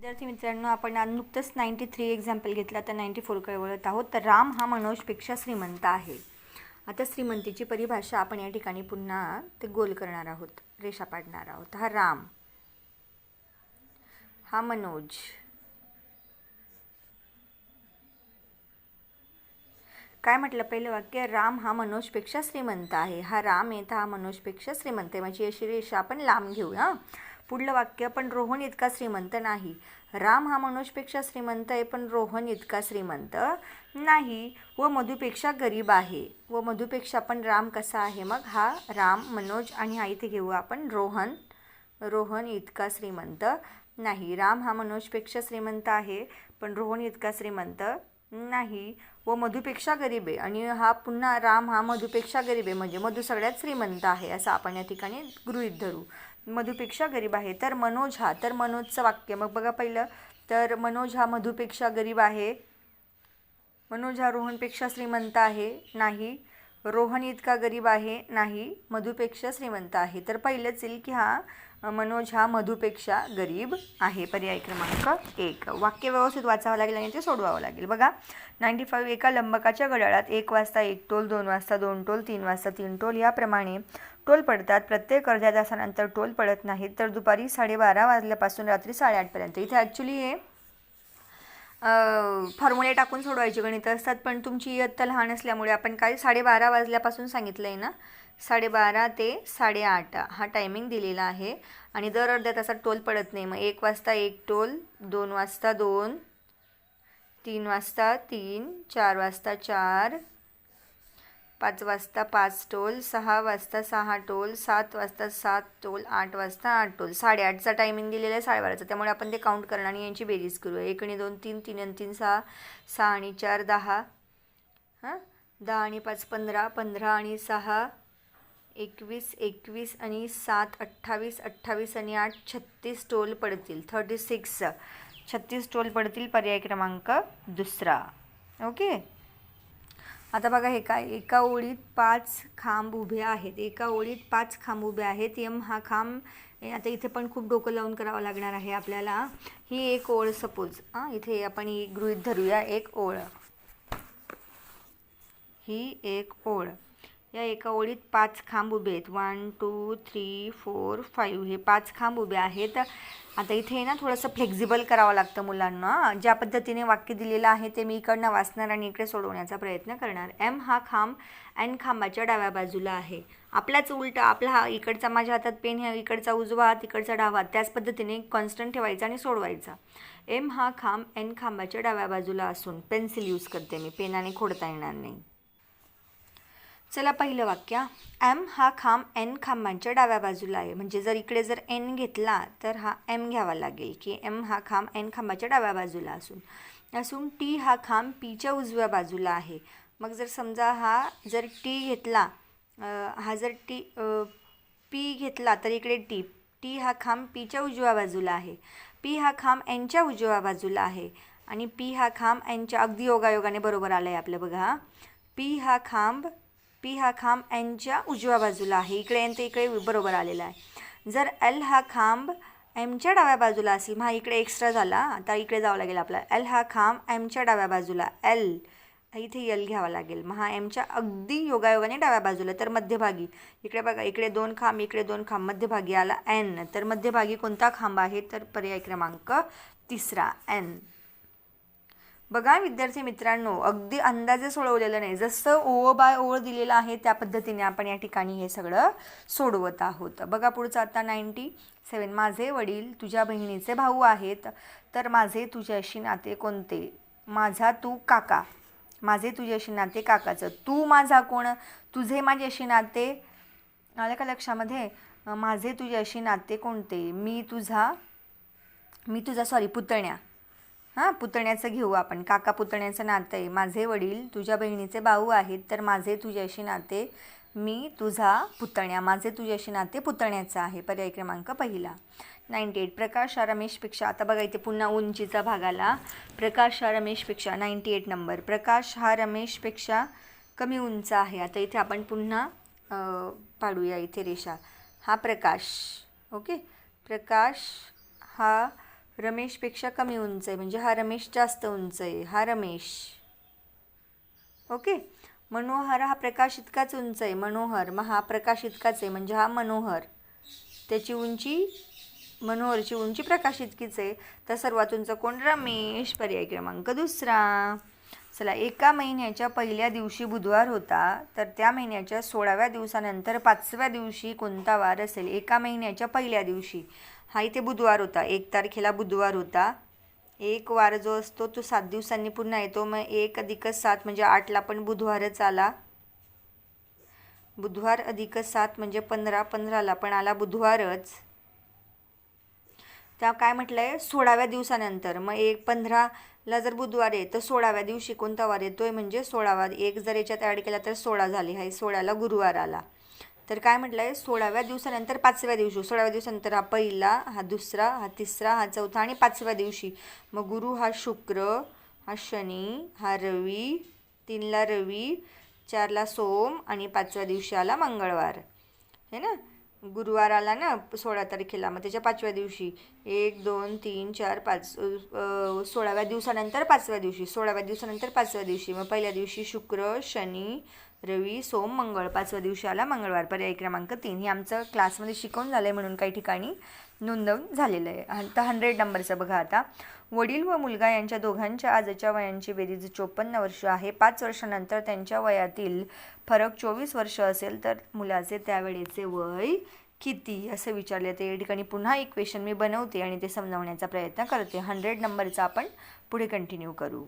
विद्यार्थी मित्रांनो आपण नुकतंच नाईंटी थ्री एक्झाम्पल घेतला तर नाईंटी फोरकडे वळत आहोत. तर राम हा मनोजपेक्षा श्रीमंत आहे. आता श्रीमंतीची परिभाषा आपण या ठिकाणी पुन्हा ते गोल करणार आहोत रेषा पाडणार आहोत. हा राम हा मनोज. काय म्हटलं पहिलं वाक्य? राम हा मनोजपेक्षा श्रीमंत आहे. हा राम येत हा मनोजपेक्षा श्रीमंत आहे. म्हणजे अशी रेषा आपण लांब घेऊ हां पुढलं वाक्य पण रोहन इतका श्रीमंत नाही. राम हा मनोजपेक्षा श्रीमंत आहे पण रोहन इतका श्रीमंत नाही. व मधुपेक्षा गरीब आहे. व मधुपेक्षा पण राम कसा आहे? मग हा राम मनोज आणि हा इथे घेऊ आपण. रोहन रोहन इतका श्रीमंत नाही. राम हा मनोजपेक्षा श्रीमंत आहे पण रोहन इतका श्रीमंत नाही. व मधुपेक्षा गरीब आहे. आणि हा पुन्हा राम हा मधुपेक्षा गरीब आहे. म्हणजे मधु सगळ्यात श्रीमंत आहे असं आपण या ठिकाणी गृहीत धरू. मधुपेक्षा गरीब आहे. तर मनोज हा तर मनोजचं वाक्य. मग बघा पहिलं. तर मनोज हा मधुपेक्षा गरीब आहे. मनोज हा रोहनपेक्षा श्रीमंत आहे. नाही. रोहन इतका गरीब आहे. नाही. मधुपेक्षा श्रीमंत आहे. तर पहिलंच येईल की हा मनोज हा मधुपेक्षा गरीब आहे. पर्याय क्रमांक एक. वाक्य व्यवस्थित वाचावं लागेल आणि ते सोडवावं लागेल. बघा. नाईंटी फाईव्ह एका लंबकाच्या घड्याळात एक वाजता एक टोल दोन वाजता दोन टोल तीन वाजता तीन टोल याप्रमाणे टोल पडतात. प्रत्येक अर्ध्या तासानंतर टोल पडत नाहीत. तर दुपारी साडेबारा वाजल्यापासून रात्री साडेआठपर्यंत. इथे ॲक्च्युली हे फॉर्म्युले टाकून सोडवायची गणित असतात. पण तुमची इयत्ता लहान असल्यामुळे आपण काय साडेबारा वाजल्यापासून सांगितलं आहे ना? साडेबारा ते साडेआठ हा टायमिंग दिलेला आहे. आणि दर अर्ध्या तासात टोल पडत नाही. मग एक वाजता एक टोल दोन वाजता दोन तीन वाजता तीन चार वाजता चार पाच वाजता पाच टोल सहा वाजता सहा टोल सात वाजता सात टोल आठ वाजता आठ टोल. साडेआठचा टायमिंग दिलेला आहे साडेबाराचा. त्यामुळे आपण ते काउंट करणार आणि यांची बेरीज करूया. एक आणि दोन तीन तीन आणि तीन सहा. सहा आणि चार दहा. हां? दहा आणि पाच पंधरा. पंधरा आणि सहा एकवीस एकवीस आणि सात अठ्ठावीस अठ्ठावीस आणि आठ. छत्तीस टोल पडतील. थर्टी सिक्स छत्तीस टोल पडतील पर्याय क्रमांक दुसरा. ओके? आता बघा हे काय? एका ओळीत पाच खांब उभे आहेत. एका ओळीत पाच खांब उभे आहेत. यम हा खांब आता इथे पण खूप डोकं लावून करावं लागणार आहे आपल्याला. ही एक ओळ सपोज हां इथे आपण ही गृहीत धरूया एक ओळ. ही एक ओळ. या एका ओळीत पाच खांब उभे आहेत. One two three four five हे पाच खांब उभे आहेत. आता इथे ना थोडंसं फ्लेक्झिबल करावं लागतं मुलांना. ज्या पद्धतीने वाक्य दिलेलं आहे ते मी इकडनं वाचणार आणि इकडे सोडवण्याचा प्रयत्न करणार. एम हा खांब एन खांबाच्या डाव्या बाजूला आहे. आपलाच उलटा आपला हा इकडचा माझ्या हातात पेन ह्या इकडचा उजवा हात इकडचा डावा त्याच पद्धतीने कॉन्स्टंट ठेवायचा आणि सोडवायचा. एम हा खांब एन खांबाच्या डाव्या बाजूला असून पेन्सिल यूज करते मी. पेनाने खोडता येणार नाही. चला पहिलं वाक्य. एम हा खांब एन खांबांच्या डाव्या बाजूला आहे. म्हणजे जर इकडे जर एन घेतला तर हा एम घ्यावा लागेल की एम हा खांब एन खांबाच्या डाव्या बाजूला असून. असून टी हा खांब पीच्या उजव्या बाजूला आहे. मग जर समजा हा जर टी घेतला हा जर टी पी घेतला तर इकडे टी टी हा खांब पीच्या उजव्या बाजूला आहे. पी हा खांब एनच्या उजव्या बाजूला आहे. आणि पी हा खांब एनच्या अगदी योगायोगाने बरोबर आलं आहे आपलं बघा पी हा खांब पी हा खांब एनच्या उजव्या बाजूला आहे. इकडे एन ते इकडे बरोबर आलेला आहे. जर एल हा खांब एमच्या डाव्या बाजूला असेल मग हा इकडे एक्स्ट्रा झाला. आता इकडे जावं लागेल आपला एल हा खांब एमच्या डाव्या बाजूला. एल इथे यल घ्यावा लागेल. मग हा एमच्या अगदी योगायोगाने डाव्या बाजूला तर मध्यभागी. इकडे बघा इकडे दोन खांब इकडे दोन खांब. मध्यभागी आला एन. तर मध्यभागी कोणता खांब आहे? तर पर्याय क्रमांक तिसरा एन. बघा विद्यार्थी मित्रांनो अगदी अंदाजे सोडवलेलं नाही. जसं ओळ बाय ओळ दिलेलं आहे त्या पद्धतीने आपण या ठिकाणी हे सगळं सोडवत आहोत. बघा पुढचं आता नाईंटी सेवन माझे वडील तुझ्या बहिणीचे भाऊ आहेत. तर माझे तुझ्याशी नाते कोणते? माझा तू काका. माझे तुझ्याशी नाते काकाचं. तू माझा कोण? तुझे माझ्याशी नाते? आलं का लक्षामध्ये? माझे तुझ्याशी नाते कोणते? मी तुझा मी तुझा सॉरी पुतण्या. हां पुतण्याचं घेऊ आपण. काका पुतण्याचं नातं आहे. माझे वडील तुझ्या बहिणीचे भाऊ आहेत तर माझे तुझ्याशी नाते मी तुझा पुतण्या. माझे तुझ्याशी नाते पुतण्याचं आहे. पर्याय क्रमांक पहिला. Ninety eight. प्रकाश हा रमेशपेक्षा आता बघा इथे पुन्हा उंचीचा भाग आला. प्रकाश हा रमेशपेक्षा नाईंटी एट नंबर. प्रकाश हा रमेशपेक्षा कमी उंच आहे. आता इथे आपण पुन्हा पाडूया इथे रेषा. हा प्रकाश. ओके? प्रकाश हा रमेशपेक्षा कमी उंच आहे. म्हणजे हा रमेश जास्त उंच आहे. हा रमेश. ओके? मनोहर हा प्रकाश इतकाच उंच आहे. मनोहर. मग हा प्रकाश इतकाच आहे. म्हणजे हा मनोहर. त्याची उंची मनोहरची उंची प्रकाश इतकीच आहे. तर सर्वात उंच कोण? रमेश. पर्याय क्रमांक दुसरा. चला एका महिन्याच्या पहिल्या दिवशी बुधवार होता तर त्या महिन्याच्या सोळाव्या दिवसानंतर पाचव्या दिवशी कोणता वार असेल? एका महिन्याच्या पहिल्या दिवशी. हा इथे बुधवार होता. एक तारखेला बुधवार होता. एक वार जो असतो तो सात दिवसांनी पुन्हा येतो. मग एक अधिकच सात म्हणजे आठला पण बुधवारच आला. बुधवार अधिकच सात म्हणजे पंधरा पंधराला पण आला बुधवारच. त्या काय म्हटलं आहे सोळाव्या दिवसानंतर. मग एक पंधराला जर बुधवार आहे तर सोळाव्या दिवशी कोणता वार येतोय? म्हणजे सोळावा एक जर याच्यात ॲड केला तर सोळा झाले. आहे सोळाला गुरुवार आला. तर काय म्हटलं आहे सोळाव्या दिवसानंतर पाचव्या दिवशी. सोळाव्या दिवसानंतर हा पहिला हा दुसरा हा तिसरा हा चौथा आणि पाचव्या दिवशी. मग गुरु हा शुक्र हा शनी हा रवी तीनला रवी चारला सोम आणि पाचव्या दिवशी आला मंगळवार. हे ना? गुरुवार आला ना सोळा तारखेला. मग त्याच्या पाचव्या दिवशी. एक दोन तीन चार पाच सोळाव्या दिवसानंतर पाचव्या दिवशी. सोळाव्या दिवसानंतर पाचव्या दिवशी. मग पहिल्या दिवशी शुक्र शनी रवी सोम मंगळ. पाचव्या दिवशी आला मंगळवार. पर्याय क्रमांक तीन. हे आमचं क्लासमध्ये शिकवून झालं आहे म्हणून काही ठिकाणी नोंदवून झालेलं आहे. हं- तर हंड्रेड नंबरचं बघा आता. वडील व मुलगा यांच्या दोघांच्या आजच्या वयांची बेरीज चोपन्न वर्ष आहे. पाच वर्षानंतर त्यांच्या वयातील फरक चोवीस वर्ष असेल तर मुलाचे त्यावेळेचे वय किती? असं विचारले. तर या ठिकाणी पुन्हा इक्वेशन मी बनवते आणि ते समजावण्याचा प्रयत्न करते. हंड्रेड नंबरचा आपण पुढे कंटिन्यू करू.